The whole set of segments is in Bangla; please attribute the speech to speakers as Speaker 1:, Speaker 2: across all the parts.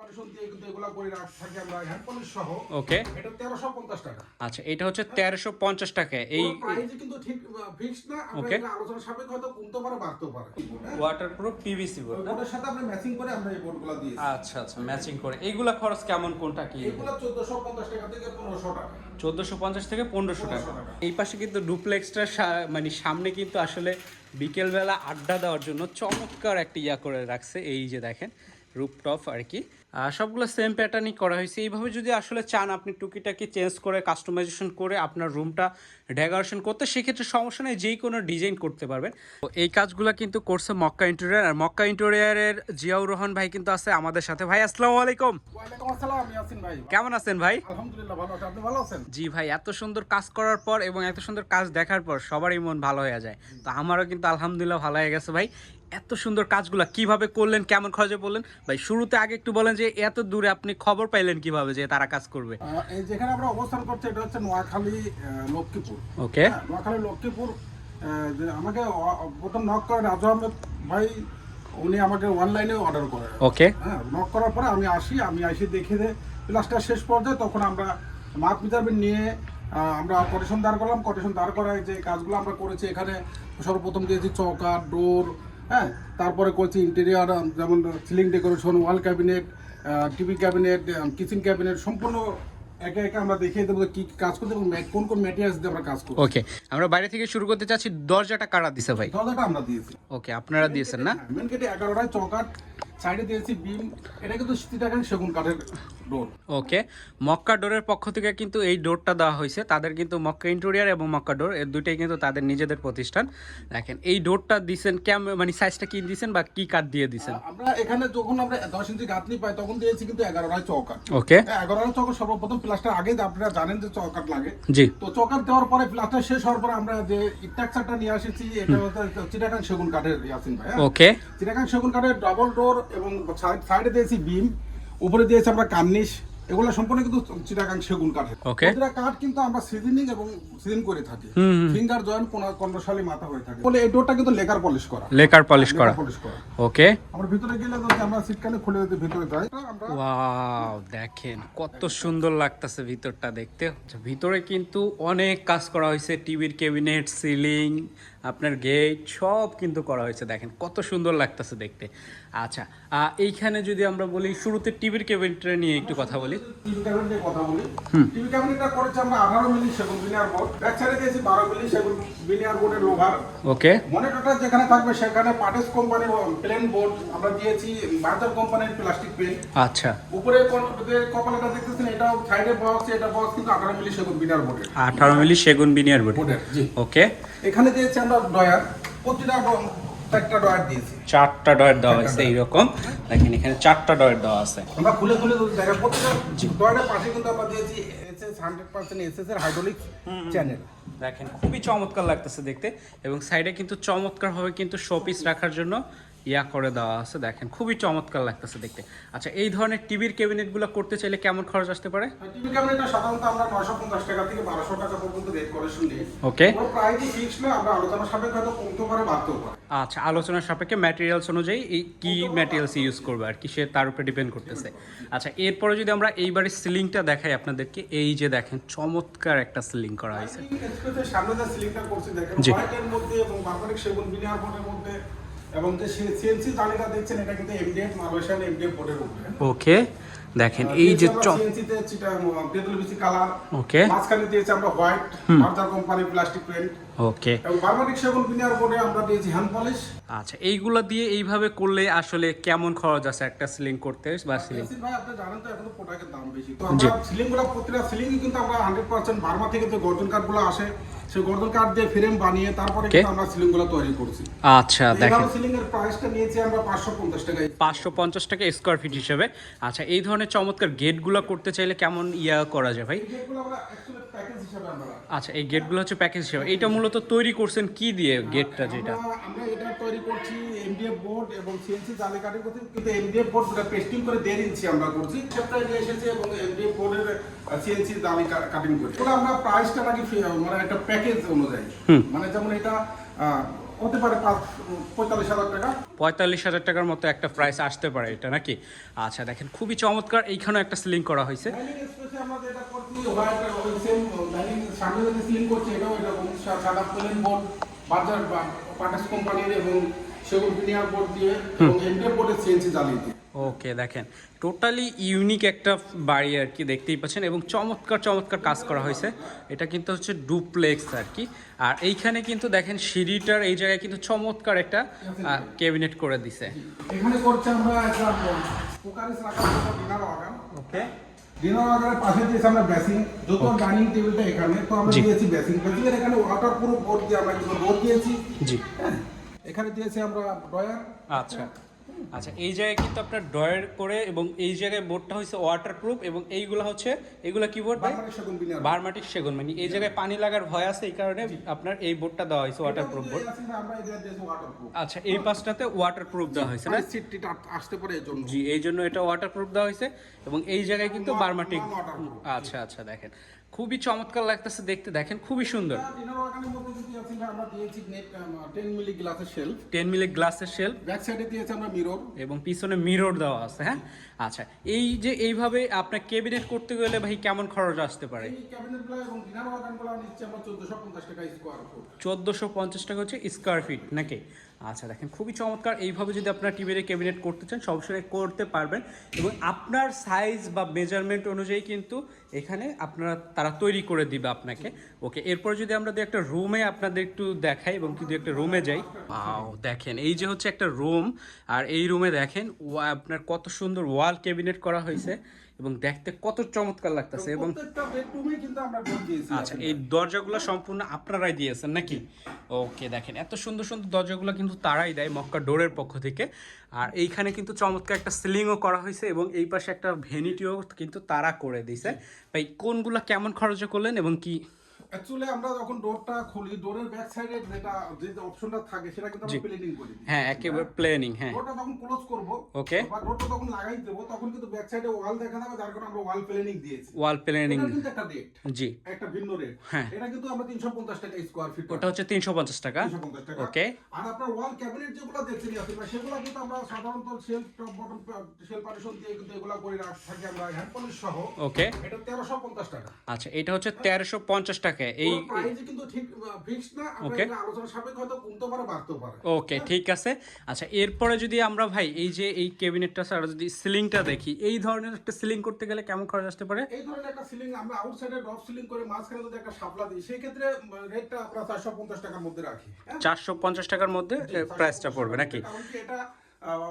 Speaker 1: পার্টিশন দিয়ে কিন্তু এগুলা করে রাখ- আমরা হ্যান্ড পলিশ সহ।
Speaker 2: ওকে
Speaker 1: এটা টাকা।
Speaker 2: আচ্ছা এটা হচ্ছে তেরোশো পঞ্চাশ টাকা এই
Speaker 1: প্রাইস কিন্তু ঠিক ফিক্স না। আমরা এটা আলোচনা সাপেক্ষে হয়তো কমতে পারে বাড়তেও পারে। হ্যাঁ?
Speaker 2: পিভিসি বোর্ড
Speaker 1: ওই বোর্ডের সাথে আমরা ম্যাচিং করে আমরা এই বোর্ডগুলো দিয়েছি।
Speaker 2: আচ্ছা আচ্ছা ম্যাচিং করে। এইগুলা খরচ কেমন কোনটা কি?
Speaker 1: এগুলো চোদ্দশো পঞ্চাশ টাকা থেকে পনেরোশো টাকা।
Speaker 2: চোদ্দোশো পঞ্চাশ থেকে পনেরোশো টাকা।
Speaker 1: 1500 টাকা।
Speaker 2: এই পাশে কিন্তু ডুপ্লেক্সটার সা- মানে সামনে কিন্তু আসলে বিকেলবেলা আড্ডা দেওয়ার জন্য চমৎকার একটা ইয়া করে রাখছে। এই যে দেখেন রুপটপ আর কি। সবগুলো সেম প্যাটার্নই করা হয়েছে। এইভাবে যদি আসলে চান আপনি টুকিটাকি চেঞ্জ করে কাস্টমাইজেশন করে আপনার রুমটা ডেকোরেশন করতে সেক্ষেত্রে সমস্যা নেই যেই কোনো ডিজাইন করতে পারবেন। তো এই কাজগুলো কিন্তু করছে মক্কা ইন্টেরিয়ার আর মক্কা ইন্টেরিয়ারের জিয়াউর রহমান ভাই কিন্তু আছে আমাদের সাথে। ভাই আসসালামু আলাইকুম। কেমন আছেন ভাই?
Speaker 1: আলহামদুলিল্লাহ ভালো আছি। আপনি ভালো আছেন?
Speaker 2: জি ভাই এত সুন্দর কাজ করার পর এবং এত সুন্দর কাজ দেখার পর সবারই মন ভালো হয়ে যায়। তো আমারও কিন্তু আলহামদুলিল্লাহ ভালো হয়ে গেছে ভাই। এত সুন্দর কাজগুলো কীভাবে করলেন কেমন খরচে বললেন? ভাই শুরুতে আগে একটু বলেন যে এত দূরে আপনি খবর পাইলেন কীভাবে যে তারা কাজ করবে?
Speaker 1: এই যেখানে আমরা অবস্থান করছি এটা হচ্ছে নোয়াখালী লক্ষ্মীপুর।
Speaker 2: ওকে।
Speaker 1: হ্যাঁ, নোয়াখালী লক্ষ্মীপুর আমাকে প্রথম নক করে রাজু আহমেদ ভাই উনি আমাকে অনলাইনে অর্ডার করে
Speaker 2: ওকে।
Speaker 1: হ্যাঁ নক করার পরে আমি আসি আমি আসি দেখে দে ক্লাসটা শেষ পর্যায়ে তখন আমরা মাপ মেজারমেন্ট নিয়ে আমরা কটেশন দাঁড় করলাম। কটেশন দাঁড় করায় যে কাজগুলো আমরা করেছি এখানে সর্বপ্রথম দিয়েছি চৌকা ডোর হ্যাঁ তারপরে করছি ইন্টেরিয়ার যেমন ceiling decoration wall cabinet TV cabinet kitchen cabinet সম্পূর্ণ একে একে আমরা দেখিয়ে দেবো কি কাজ করতে এবং কোন কোন ম্যাটেরিয়ালস দিয়ে আমরা কাজ করব
Speaker 2: ওকে আমরা বাইরে থেকে শুরু করতে চাচ্ছি। দরজাটা কারা দিছে ভাই?
Speaker 1: দরজাটা আমরা দিয়েছি।
Speaker 2: ওকে আপনারা দিয়েছেন না?
Speaker 1: মেন গেটে এগারোটায় চৌকাট সাইডে দিয়েছি বিম। এটা কিন্তু চিটাগাং সেগুন কাঠের ডোর।
Speaker 2: ওকে মক্কা ডোরের পক্ষ থেকে কিন্তু এই ডোরটা দেওয়া হয়েছে। তাদের কিন্তু মক্কা ইন্টেরিয়ার এবং মক্কা ডোর এর দুইটাই কিন্তু তাদের নিজেদের প্রতিষ্ঠান। দেখেন এই ডোরটা দিছেন কেম মানে সাইজটা কি দিছেন বা কি কাঠ দিয়ে দিছেন?
Speaker 1: আমরা এখানে যখন আমরা দশ ইঞ্চি গাঁথনি পাই তখন দিয়েছি কিন্তু এগারোটায় চৌকাট
Speaker 2: ওকে
Speaker 1: এগারোটায় চৌকাট সর্বপ্রথম প্লাস্টার আগে আপনারা জানেন যে চৌকাট লাগে।
Speaker 2: জি।
Speaker 1: তো চৌকাট দেওয়ার পরে প্লাস্টার শেষ হওয়ার পরে আমরা যে স্ট্রাকচারটা নিয়ে এসেছি এটা হচ্ছে চিটাগাং সেগুন কাঠের ইয়াসিন ভাই?
Speaker 2: ওকে
Speaker 1: চিটাগাং সেগুন কাঠের ডাবল ডোর এবং সাইডে দিয়েছি বিম উপরে দিয়েছি আমরা কার্নিশ এগুলো সম্পূর্ণ কিন্তু চিটাগাং সেগুন কাঠের. প্রতিটা কাঠ কিন্তু আমরা সিজনিং এবং সিজন করে থাকি। ফিঙ্গার জয়েন্ট কন্ড্রশালী মাথা হয়ে থাকে। বলে এই ডোরটা কিন্তু লেকার পলিশ করা।
Speaker 2: লেকার পলিশ করা।
Speaker 1: পলিশ করা।
Speaker 2: ওকে
Speaker 1: আমরা ভিতরে গেলে যদি আমরা সিটকানে খুলে যদি ভিতরে যাই
Speaker 2: ওয়াও দেখেন কত সুন্দর লাগতেছে ভিতরটা দেখতে। ভিতরে কিন্তু অনেক কাজ করা হয়েছে টিভির ক্যাবিনেট সিলিং আপনার গেট সব কিন্তু করা হয়েছে দেখেন। কত সুন্দর লাগতেছে দেখতে। আচ্ছা এইখানে যদি আমরা বলি শুরুতে টিভির ক্যাবিনেটটা নিয়ে একটু কথা বলি।
Speaker 1: টিভি ক্যাবিনেট নিয়ে কথা বলি। টিভি ক্যাবিনেটটা করেছি আমরা আঠারো মিলি সেগুন বিনিয়ার বোর্ড ব্যাক সাইডে দিয়েছি বারো মিলি সেগুন বিনিয়ার বোর্ডের লোভার
Speaker 2: ওকে
Speaker 1: মনিটরটা যেখানে থাকবে সেখানে পাটেস কোম্পানির প্লেন বোর্ড আমরা দিয়েছি বাজার কোম্পানির প্লাস্টিক পেন
Speaker 2: আচ্ছা।
Speaker 1: উপরে কপালটা দেখতেছেন এটাও সাইডে বক্স এটা বক্স কিন্তু আঠারো মিলি সেগুন বিনিয়ার বোর্ডের
Speaker 2: আঠারো মিলি সেগুন বিনিয়ার বোর্ড
Speaker 1: বোর্ডের
Speaker 2: ওকে
Speaker 1: এখানে দিয়েছি আমরা ডয়ার প্রতিটা চারটা ডয়ার দিয়েছি।
Speaker 2: চারটা ডয়ের দেওয়া হয়েছে এইরকম। দেখেন এখানে চারটা ডয়ের দেওয়া আছে।
Speaker 1: আমরা খুলে খুলে দেখেন দেখা প্রতিটা ডয়ারের পাশে কিন্তু আমরা দিয়েছি এসএস হান্ড্রেড পার্সেন্ট এসএস এর হাইড্রোলিক চ্যানেল
Speaker 2: দেখেন খুবই চমৎকার লাগতেছে দেখতে। এবং সাইডে কিন্তু চমৎকার ভাবে কিন্তু শোপিস রাখার জন্য ইয়া করে দেওয়া আছে দেখেন খুবই চমৎকার লাগতেছে দেখতে। আচ্ছা এই ধরনের টিভির ক্যাবিনেটগুলো করতে চাইলে কেমন খরচ আসতে পারে?
Speaker 1: টিভি ক্যাবিনেটটা সাধারণত আমরা নয়শো পঞ্চাশ টাকা থেকে বারোশো টাকা পর্যন্ত রেট
Speaker 2: ওকে।
Speaker 1: প্রাইসই ফিক্স না আমরা আলোচনা সাপেক্ষে হয়তো কমতে পারে বাড়তেও পারে।
Speaker 2: আচ্ছা আলোচনার সাপেক্ষে ম্যাটেরিয়ালস অনুযায়ী এই কি ম্যাটেরিয়ালস ইউজ করবে আর কি সে তার উপরে ডিপেন্ড করতেছে। আচ্ছা এরপরে যদি আমরা এইবারে সিলিংটা দেখাই আপনাদেরকে এই যে দেখেন চমৎকার একটা সিলিং করা হয়েছে।
Speaker 1: সামনে যে সিলিংটা করছি দেখেন। মধ্যে এবং সেগুন মধ্যে এবং যে সিএনসি জালিটা দেখছেন এটা কিন্তু এমডিএফ মালয়েশিয়ান এমডিএফ বোর্ডের উপরে।
Speaker 2: ওকে দেখেন এই যে
Speaker 1: সিএনসিতে চিটা তেঁতুল বেশি কালার
Speaker 2: ওকে।
Speaker 1: মাঝখানে দিয়েছে আমরা হোয়াইট মার্জার কোম্পানির প্লাস্টিক পেন্ট
Speaker 2: ওকে
Speaker 1: বারবারিক সেগুন আমরা দিয়েছি হ্যান্ড পলিশ
Speaker 2: আচ্ছা এইগুলো দিয়ে এইভাবে করলে আসলে কেমন খরচ আছে একটা সিলিং করতে বা সিলিং
Speaker 1: ভাই আপনি জানেন তো এখন তো প্রোডাক্টের দাম বেশি। তো আমরা সিলিংগুলো প্রতিটা সিলিং কিন্তু আমরা হান্ড্রেড পার্সেন্ট বার্মা থেকে যে গর্জনগুলো আসে সেই গর্জন কাঠ দিয়ে ফ্রেম বানিয়ে তারপরে কিন্তু আমরা সিলিংগুলো তৈরি করছি।
Speaker 2: আচ্ছা দেখেন।
Speaker 1: সিলিং এর প্রাইসটা নিয়েছি আমরা পাঁচশো পঞ্চাশ টাকায়।
Speaker 2: পাঁচশো পঞ্চাশ টাকা স্কোয়ার ফিট হিসেবে। আচ্ছা এই ধরনের চমৎকার গেট গেটগুলো করতে চাইলে কেমন ইয়া করা যায় ভাই?
Speaker 1: আমরা প্যাকেজ হিসাবে আমরা
Speaker 2: আচ্ছা এই গেটগুলো হচ্ছে প্যাকেজ হিসেবে। এটা মূলত তৈরি করছেন কি দিয়ে গেটটা যেটা?
Speaker 1: আমরা এটা তৈরি করছি এমডিএফ বোর্ড এবং সিএনসি জালি করছি কিন্তু এমডিএফ বোর্ড পেস্টিং করে দেড় ইঞ্চি আমরা করছি। সপ্তাহে নিয়ে এসেছি এবং এমডিএফ বোর্ডের সিএনসি জালি কাটিং করি ওটা আমরা প্রাইসটা নাকি মানে একটা প্যাকেজ অনুযায়ী। মানে যেমন এটা হতে পারে পঁয়তাল্লিশ হাজার টাকা।
Speaker 2: পঁয়তাল্লিশ হাজার টাকার মতো একটা প্রাইস আসতে পারে এটা নাকি? আচ্ছা দেখেন খুবই চমৎকার। এইখানেও একটা সিলিং করা হয়েছে।
Speaker 1: যেটা করছি হোয়াইট সেম ডাইনিং সামনে যেটা সিলিং করছি এটাও এরকম সাদা প্লেন বোর্ড বাজার পাটাস কোম্পানির এবং সেগুন পিনিয়ার বোর্ড দিয়ে এবং এমডিএফ বোর্ডের সিএনসি জ্বালিয়ে দিয়ে
Speaker 2: ওকে দেখেন টোটালি ইউনিক একটা বাড়ি আর কি দেখতেই পাচ্ছেন এবং চমৎকার চমৎকার কাজ করা হয়েছে। এটা কিন্তু হচ্ছে ডুপ্লেক্স আর কি। আর এইখানে কিন্তু দেখেন সিঁড়িটার এই জায়গায় কিন্তু চমৎকার একটা ক্যাবিনেট করে দিছে।
Speaker 1: এখানে করছে আমরা
Speaker 2: ওকে
Speaker 1: ডিনার পাশে দিয়েছি আমরা বেসিং যত ডাইনিং টেবিলটা এখানে তো আমরা দিয়েছি ব্যাসিং ব্যাসিং এর এখানে ওয়াটার প্রুফ বোর্ড দিয়ে আমরা কিছু বোর্ড দিয়েছি।
Speaker 2: জি।
Speaker 1: হ্যাঁ? এখানে দিয়েছি আমরা ড্রয়ার
Speaker 2: আচ্ছা। আচ্ছা এই জায়গায় কিন্তু আপনার ড্রয়ার করে এবং এই জায়গায় বোর্ডটা হচ্ছে ওয়াটারপ্রুফ এবং এইগুলো হচ্ছে এগুলো কি বোর্ড বারমাটিক সেগুন মানে এই জায়গায় পানি লাগার ভয় আছে এই কারণে আপনার এই বোর্ডটা দেওয়া হয়েছে ওয়াটারপ্রুফ বোর্ড।
Speaker 1: ওয়াটার প্রুফ
Speaker 2: আচ্ছা এই পাশটাতে ওয়াটারপ্রুফ দেওয়া হয়েছে না?
Speaker 1: সিটটা আসতে পারে এর জন্য।
Speaker 2: জি এই জন্য এটা ওয়াটারপ্রুফ দেওয়া হয়েছে এবং এই জায়গায় কিন্তু বারমাটিক আচ্ছা আচ্ছা দেখেন। খুবই চমৎকার লাগতেছে দেখতে দেখেন খুবই সুন্দর।
Speaker 1: ডিনার ওয়াগানের মধ্যে যদি আছে আমরা দিয়েছি নেট 10 মিলি গ্লাসের শেলফ
Speaker 2: টেন মিলি গ্লাসের শেল
Speaker 1: ব্যাক সাইডে দিয়েছি আমরা মিরর
Speaker 2: এবং পিছনে মিরর দেওয়া আছে হ্যাঁ? আচ্ছা এই যে এইভাবে আপনার ক্যাবিনেট করতে গেলে ভাই কেমন খরচ আসতে পারে?
Speaker 1: এই ক্যাবিনেটগুলো এবং ডিনার ওয়াগানগুলো নিচ্ছে আমরা 1450 টাকা স্কোয়ার ফুট
Speaker 2: চোদ্দোশো পঞ্চাশ টাকা হচ্ছে স্কোয়ার ফিট নাকি? আচ্ছা দেখেন খুবই চমৎকার। এইভাবে যদি আপনার টিভির ক্যাবিনেট করতে চান সবসময় করতে পারবেন। এবং আপনার সাইজ বা মেজারমেন্ট অনুযায়ী কিন্তু এখানে আপনারা তারা তৈরি করে দিবে আপনাকে। ওকে এরপর যদি আমরা দু একটা রুমে আপনাদের একটু দেখাই এবং যদি একটা রুমে যাই। দেখেন এই যে হচ্ছে একটা রুম আর এই রুমে দেখেন আপনার কত সুন্দর ওয়াল ক্যাবিনেট করা হয়েছে এবং দেখতে কত চমৎকার লাগতেছে এবং
Speaker 1: কিন্তু
Speaker 2: আচ্ছা এই দরজাগুলো সম্পূর্ণ আপনারাই দিয়েছেন নাকি? ওকে দেখেন এত সুন্দর সুন্দর দরজাগুলো কিন্তু তারাই দেয় মক্কা ডোরের পক্ষ থেকে। আর এইখানে কিন্তু চমৎকার একটা সিলিংও করা হয়েছে এবং এই পাশে একটা ভেনিটিও কিন্তু তারা করে দিয়েছে। ভাই কোনগুলো কেমন খরচে করলেন এবং কি
Speaker 1: অ্যাকচুয়ালি আমরা যখন ডোরটা খুলি ডোরের ব্যাক সাইডে যেটা যে অপশনটা থাকে সেটা কিন্তু আমরা প্লেনিং করি।
Speaker 2: হ্যাঁ একেবারে প্ল্যানিং হ্যাঁ।
Speaker 1: ডোরটা যখন ক্লোজ করব
Speaker 2: Okay.
Speaker 1: বা ডোরটা যখন লাগাই দেব তখন কিন্তু ব্যাক সাইডে ওয়াল দেখা যাবে যার কারণে আমরা ওয়াল প্লেনিং দিয়েছি।
Speaker 2: ওয়াল প্ল্যানিং
Speaker 1: কিন্তু একটা রেট
Speaker 2: জি।
Speaker 1: একটা ভিন্ন রেট
Speaker 2: হ্যাঁ।
Speaker 1: এটা কিন্তু আমরা 350 টাকা স্কোয়ার ফিট
Speaker 2: ওটা হচ্ছে তিনশো পঞ্চাশ টাকা।
Speaker 1: 350 টাকা।
Speaker 2: ওকে
Speaker 1: আর আপনার ওয়াল ক্যাবিনেট যেগুলো দেখছেন ভাই সেগুলো কিন্তু আমরা সাধারণত shelf top bottom shelf partition দিয়ে কিন্তু এগুলো করে রাখ আমরা হ্যান্ড পলিশ সহ।
Speaker 2: ওকে
Speaker 1: এটা 1350 টাকা।
Speaker 2: আচ্ছা এটা হচ্ছে তেরোশো পঞ্চাশ টাকা এই
Speaker 1: কিন্তু ঠিক না হয়তো কমতে পারে পারে।
Speaker 2: ওকে ঠিক আছে। আচ্ছা এরপরে যদি আমরা ভাই এই যে এই ক্যাবিনেটটা ছাড়া যদি সিলিংটা দেখি এই ধরনের একটা সিলিং করতে গেলে কেমন খরচ আসতে পারে?
Speaker 1: এই ধরনের একটা সিলিং আমরা আউটসাইডে ড্রপ সিলিং করে মাঝখানে যদি একটা শাপলা দিই সেই ক্ষেত্রে রেটটা আমরা 450 টাকার মধ্যে রাখি হ্যাঁ?
Speaker 2: চারশো পঞ্চাশ টাকার মধ্যে প্রাইসটা পড়বে নাকি?
Speaker 1: এটা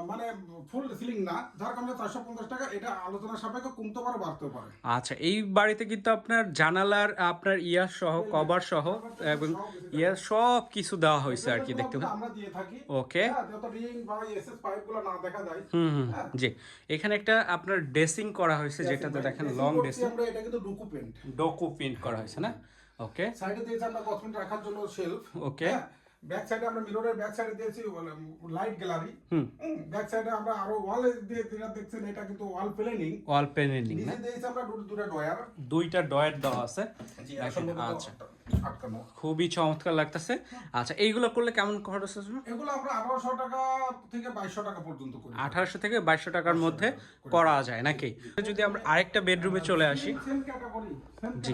Speaker 1: মানে ফুল সিলিং না। যার কারণে 450 টাকা এটা আলোচনা সাপেক্ষে কমতে পারে বাড়তেও পারে।
Speaker 2: আচ্ছা এই বাড়িতে কিন্তু আপনার জানালার আপনার ইয়ার সহ কভার সহ এবং ইয়ার সব কিছু দেওয়া হয়েছে আর কি দেখতে
Speaker 1: আমরা দিয়ে থাকি
Speaker 2: ওকে।
Speaker 1: হ্যাঁ, যত রিং বা এসএস পাইপগুলো না দেখা যায়
Speaker 2: হুম হুম জি। এখানে একটা আপনার ড্রেসিং করা হয়েছে যেটাতে দেখেন লং ড্রেসিং
Speaker 1: আমরা এটা কিন্তু ডুকু পেন্ট
Speaker 2: ডোকু প্রিন্ট করা হয়েছে না? ওকে
Speaker 1: সাইডে দিয়েছি আমরা কসমেটিক রাখার জন্য শেলফ
Speaker 2: Okay.
Speaker 1: ব্যাক সাইডে আমরা মিররের ব্যাক সাইডে দিয়েছি লাইট গ্যালারি
Speaker 2: হুম।
Speaker 1: ব্যাক সাইডে আমরা আরও ওয়াল দিয়ে যেটা দেখছেন এটা কিন্তু ওয়াল প্লেনিং
Speaker 2: ওয়াল প্যানেলিং না?
Speaker 1: দিয়েছি আমরা দুটো দুটো ডয়ার
Speaker 2: দুইটা ডয়েট দেওয়া আছে। আচ্ছা। খুবই চমৎকার লাগতেছে। আচ্ছা এইগুলো করলে কেমন খরচ আসবে
Speaker 1: এগুলো আমরা আঠারোশো টাকা থেকে বাইশশো টাকা পর্যন্ত করি।
Speaker 2: আঠারোশো থেকে বাইশশো টাকার মধ্যে করা। যায় নাকি? যদি আমরা আরেকটা বেডরুমে চলে আসি। জি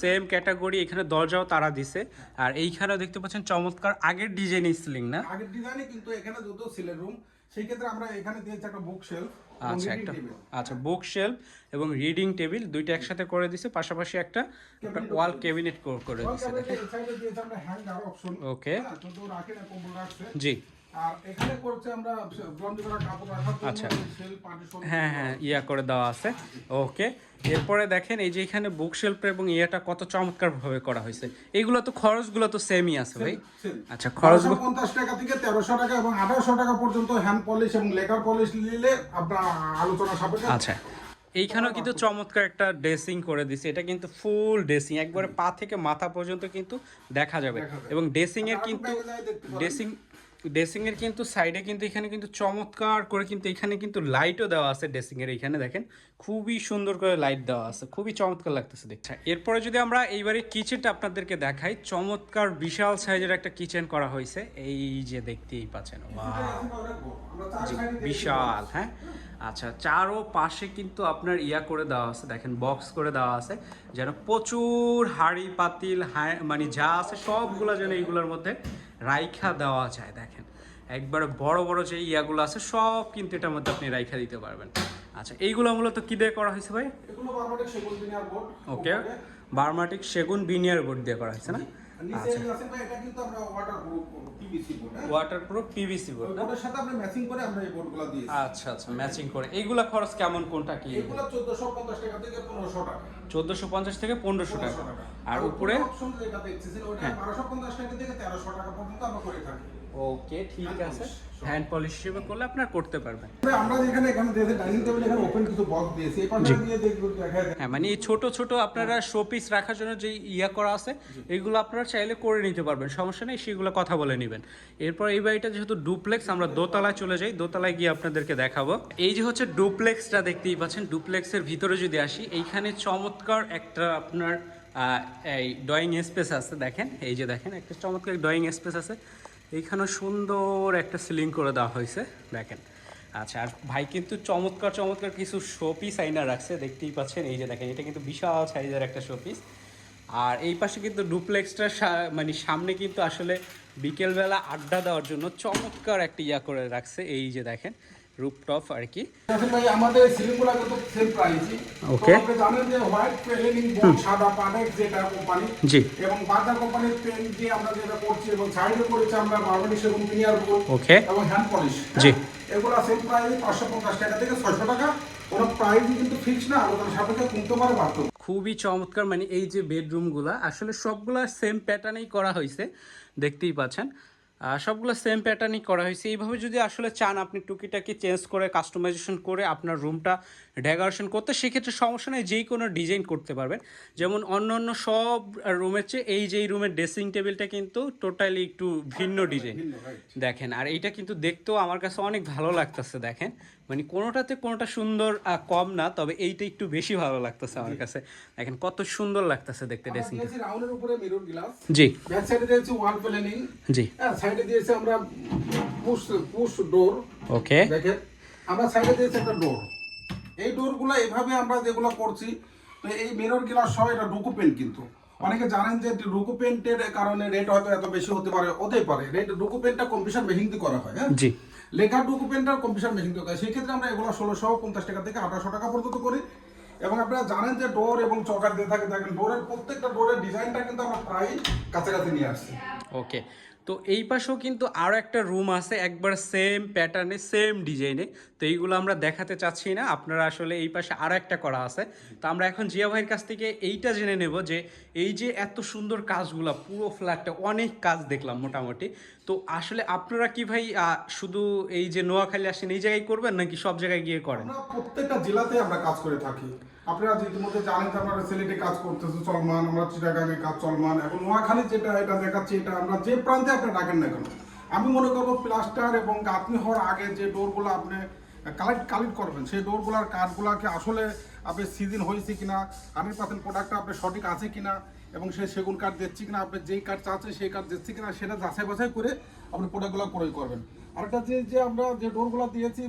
Speaker 2: সেম ক্যাটাগরি এখানে দরজাও তারা দিছে। আর এইখানেও দেখতে পাচ্ছেন চমৎকার আগের ডিজাইন সিলিং না?
Speaker 1: আগের ডিজাইনে কিন্তু এখানে সিলের রুম সেই ক্ষেত্রে আমরা এখানে দিয়েছি একটা বুক শেলফ
Speaker 2: আচ্ছা একটা আচ্ছা বুক শেলফ এবং রিডিং টেবিল দুইটা একসাথে করে দিছে পাশাপাশি একটা ওয়াল ক্যাবিনেট করে দিছে ওকে
Speaker 1: হ্যাঁ
Speaker 2: জি।
Speaker 1: আর এখানে করছে আমরা ব্রঞ্জ করা কাপড় রাখার
Speaker 2: আচ্ছা। হ্যাঁ হ্যাঁ ইয়া করে দেওয়া আছে। ওকে। এরপরে দেখেন এই যে এখানে বুক এবং ইয়েটা কত চমৎকার ভাবে করা হয়েছে। এগুলো তো খরচগুলো তো সেমই আছে ভাই। আচ্ছা খরচ
Speaker 1: খরচ পঞ্চাশ টাকা থেকে তেরোশো টাকা এবং আঠারোশো টাকা পর্যন্ত হ্যান্ড পলিশ এবং লেকার পলিশ নিলে আপনার আলোচনা সাপেক্ষে
Speaker 2: আচ্ছা। এইখানেও কিন্তু চমৎকার একটা ড্রেসিং করে দিছে। এটা কিন্তু ফুল ড্রেসিং একবারে পা থেকে মাথা পর্যন্ত কিন্তু দেখা যাবে। এবং ড্রেসিং এর কিন্তু ড্রেসিং ড্রেসিং এর কিন্তু সাইডে কিন্তু এখানে কিন্তু চমৎকার করে কিন্তু এখানে কিন্তু লাইটও দেওয়া আছে ড্রেসিং এর এখানে দেখেন। খুবই সুন্দর করে লাইট দেওয়া আছে খুবই চমৎকার লাগতেছে দেখতে। এরপরে যদি আমরা এইবারে কিচেনটা আপনাদেরকে দেখাই চমৎকার বিশাল সাইজের একটা কিচেন করা হয়েছে। এই যে দেখতেই পাচ্ছেন! বিশাল হ্যাঁ? আচ্ছা চারো পাশে কিন্তু আপনার ইয়া করে দেওয়া আছে দেখেন বক্স করে দেওয়া আছে যেন প্রচুর হাড়ি পাতিল হ্যাঁ মানে যা আছে সবগুলো যেন এইগুলোর মধ্যে রাইখা দেওয়া যায় দেখেন। একবার বড় বড় যে ইয়াগুলো আছে সব কিন্তু এটার মধ্যে আপনি রাইখা দিতে পারবেন। আচ্ছা এইগুলো মূলত কি দিয়ে করা হয়েছে ভাই? ওকে বার্মাটিক সেগুন বিনিয়ার বোর্ড দিয়ে করা হয়েছে না?
Speaker 1: পিভিসি বোর্ড হ্যাঁ?
Speaker 2: ওয়াটার প্রুফ পিভিসি বোর্ড না?
Speaker 1: বোর্ডের সাথে আমরা ম্যাচিং করে আমরা এই বোর্ডগুলো দিয়েছি।
Speaker 2: আচ্ছা আচ্ছা ম্যাচিং করে। এইগুলা খরচ কেমন কোনটা কি?
Speaker 1: এগুলো 1450 টাকা থেকে 1500 টাকা।
Speaker 2: চোদ্দোশো পঞ্চাশ থেকে পনেরোশো টাকা।
Speaker 1: 1500 টাকা।
Speaker 2: আর উপরে?
Speaker 1: অপশন যেটা দেখতেছেন ওটা
Speaker 2: হ্যাঁ।
Speaker 1: 1250 টাকা থেকে 1300 টাকা পর্যন্ত আমরা করে থাকি।
Speaker 2: ওকে ঠিক আছে। হ্যান্ড পলিশ হিসেবে করলে আপনার করতে পারবেন।
Speaker 1: আমরা যেখানে এখানে দিয়েছি ডাইনিং টেবিল এখানে ওপেন কিছু বক্স দিয়েছি এই পাশে দিয়ে দেখব দেখা
Speaker 2: হ্যাঁ মানে এই ছোট ছোট আপনারা শোপিস রাখার জন্য যে ইয়া করা আছে এগুলো আপনারা চাইলে করে নিতে পারবেন সমস্যা নেই সেগুলো কথা বলে নেবেন। এরপর এই বাড়িটা যেহেতু ডুপ্লেক্স আমরা দোতলায় চলে যাই দোতলায় গিয়ে আপনাদেরকে দেখাবো। এই যে হচ্ছে ডুপ্লেক্সটা দেখতেই পাচ্ছেন ডুপ্লেক্সের ভিতরে যদি আসি এইখানে চমৎকার একটা আপনার আহ, এই ড্রয়িং স্পেস আছে দেখেন এই যে দেখেন একটা চমৎকার ড্রয়িং স্পেস আছে। এইখানে সুন্দর একটা সিলিং করে দেওয়া হয়েছে, দেখেন। আচ্ছা আর ভাই কিন্তু চমৎকার চমৎকার কিছু শোপিস আইনা রাখছে, দেখতেই পাচ্ছেন, এই যে দেখেন, এটা কিন্তু বিশাল সাইজের একটা শোপিস আর এই পাশে কিন্তু ডুপ্লেক্সটার মানে সামনে কিন্তু আসলে বিকেলবেলা আড্ডা দেওয়ার জন্য চমৎকার একটা ইয়া করে রাখছে, এই যে দেখেন। রুপটপ আর কি।
Speaker 1: ভাই আমাদের সিলিংগুলো কিন্তু সেম প্রাইসই
Speaker 2: Okay.
Speaker 1: আপনি জানেন যে হোয়াইট প্লেনিং বোর্ড সাদা পানেক যেটা কোম্পানি
Speaker 2: জি।
Speaker 1: এবং বাটা কোম্পানির পেন দিয়ে আমরা যেটা করছি এবং সাইডে করেছি আমরা বারবানি সেগুন পিনিয়ার বোর্ড
Speaker 2: ওকে
Speaker 1: এবং হ্যান্ড পলিশ
Speaker 2: জি।
Speaker 1: এগুলো সেম প্রাইস পাঁচশো পঞ্চাশ টাকা থেকে ছয়শো টাকা। কোনো প্রাইস কিন্তু ফিক্স না আলোচনা সাপেক্ষে কমতে পারে বাড়তে।
Speaker 2: খুবই চমৎকার মানে এই যে বেডরুমগুলা আসলে সবগুলা সেম প্যাটার্নেই করা হয়েছে দেখতেই পাচ্ছেন। সবগুলো সেম প্যাটার্নই করা হয়েছে। এইভাবে যদি আসলে চান আপনি টুকিটাকি চেঞ্জ করে কাস্টমাইজেশন করে আপনার রুমটা ডেকোরেশন করতে সেক্ষেত্রে সমস্যা নেই যেই কোনো ডিজাইন করতে পারবেন। যেমন অন্য অন্য সব রুমের চেয়ে এই যে এই রুমের ড্রেসিং টেবিলটা কিন্তু টোটালি একটু ভিন্ন ডিজাইন দেখেন আর এইটা কিন্তু দেখতেও আমার কাছে অনেক ভালো লাগতেছে দেখেন। মানে কোনোটাতে কোনোটা সুন্দর কম না তবে এইটা একটু বেশি ভালো লাগতেছে আমার কাছে। দেখেন কত সুন্দর লাগতেছে দেখতে
Speaker 1: ড্রেসিং
Speaker 2: জি। জি।
Speaker 1: হ্যাঁ সাইডে দিয়েছি আমরা পুশ পুশ ডোর
Speaker 2: ওকে
Speaker 1: দেখেন আমরা সাইডে দিয়েছি একটা ডোর এই ডোরগুলো এভাবে আমরা যেগুলো করছি তো এই মিরর গ্লাস সহ এটা ডুকু পেন্ট কিন্তু। অনেকে জানেন যে ডুকু পেন্টের কারণে রেট হয়তো এত বেশি হতে পারে হতেই পারে। রেট ডুকু পেন্টটা কম্পিউটার মেশিন দিয়ে করা হয় হ্যাঁ?
Speaker 2: জি।
Speaker 1: লেখার ডুকু পেন্টার কম্পিউটার মেশিন দিয়ে করা হয়। সেক্ষেত্রে আমরা এগুলো ষোলোশো পঞ্চাশ টাকা থেকে আঠারোশো টাকা পর্যন্ত করি। এবং আপনারা জানেন যে ডোর এবং চকার দিয়ে থাকে। দেখেন ডোরের প্রত্যেকটা ডোরের ডিজাইনটা কিন্তু আমরা প্রায় কাছাকাছি নিয়ে আসছি।
Speaker 2: ওকে তো এই পাশেও কিন্তু আরও একটা রুম আছে, একবার সেম প্যাটার্নে সেম ডিজাইনে তো এইগুলো আমরা দেখাতে চাচ্ছি না, আপনারা আসলে এই পাশে আরও একটা করা আছে। তো আমরা এখন জিয়া ভাইয়ের কাছ থেকে এইটা জেনে নেব যে এই যে এত সুন্দর কাজগুলো, পুরো ফ্ল্যাটটা অনেক কাজ দেখলাম মোটামুটি। তো আসলে আপনারা কি ভাই শুধু এই যে নোয়াখালী আসেন এই জায়গায় করবেন নাকি সব জায়গায় গিয়ে করেন?
Speaker 1: প্রত্যেকটা জেলাতে আমরা কাজ করে থাকি। আপনারা ইতিমধ্যে জানেন যে আমরা সিলেটে কাজ করতেছি, চলমান, আমরা চিটাগাঙে কাজ চলমান, এখন নোয়াখালী যেটা, এটা দেখাচ্ছি, এটা আমরা যে প্রান্তে আপনি ডাকেন না কেন? আমি মনে করব প্লাস্টার এবং গাঁথনি হওয়ার আগে যে ডোরগুলো আপনি কালেক্ট কালেক্ট করবেন, সেই ডোরগুলোর কাঠগুলাকে আসলে আপনি সিজন হয়েছে কিনা হান্ড্রেড পার্সেন্ট প্রোডাক্টটা আপনার সঠিক আছে কিনা, এবং সেই সেগুন কাঠ দিচ্ছি কিনা, আপনি যেই কাঠ চাচ্ছেন সেই কাঠ দিচ্ছি কিনা, সেটা যাচাই বাছাই করে আপনি প্রোডাক্টগুলো ক্রয় করবেন। আরেকটা যে যে আমরা যে ডোরগুলো দিয়েছি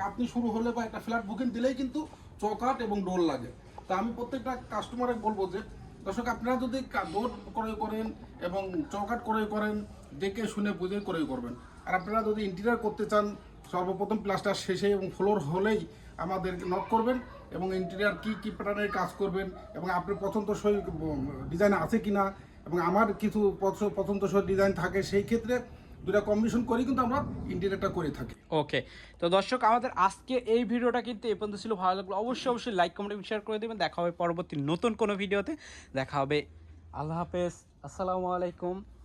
Speaker 1: গাঁথনি শুরু হলে বা একটা ফ্ল্যাট বুকিং দিলেই কিন্তু চৌকাঠ এবং ডোর লাগে। তা আমি প্রত্যেকটা কাস্টমারে বলব যে, দর্শক, আপনারা যদি ডোর ক্রয় করেন এবং চৌকাঠ ক্রয় করেন, দেখে শুনে বুঝে ক্রয় করবেন। আর আপনারা যদি ইন্টেরিয়ার করতে চান, সর্বপ্রথম প্লাস্টার শেষে এবং ফ্লোর হলেই আমাদের নক করবেন এবং ইন্টেরিয়ার কি কি প্যাটার্নের কাজ করবেন এবং আপনার পছন্দসই ডিজাইন আছে কিনা এবং আমার কিছু পছ- পছন্দসই ডিজাইন থাকে, সেই ক্ষেত্রে দুটা কম্বিনেশন করি কিন্তু আমরা ইন্টেরিয়ারটা করে থাকি।
Speaker 2: ওকে তো দর্শক, আমাদের আজকে এই ভিডিওটা কিন্তু এ পর্যন্ত ছিল। ভালো লাগল অবশ্যই অবশ্যই লাইক কমেন্ট শেয়ার করে দেবেন। দেখা হবে পরবর্তী নতুন কোনো ভিডিওতে। দেখা হবে। আল্লাহ হাফেজ। আসসালামু আলাইকুম।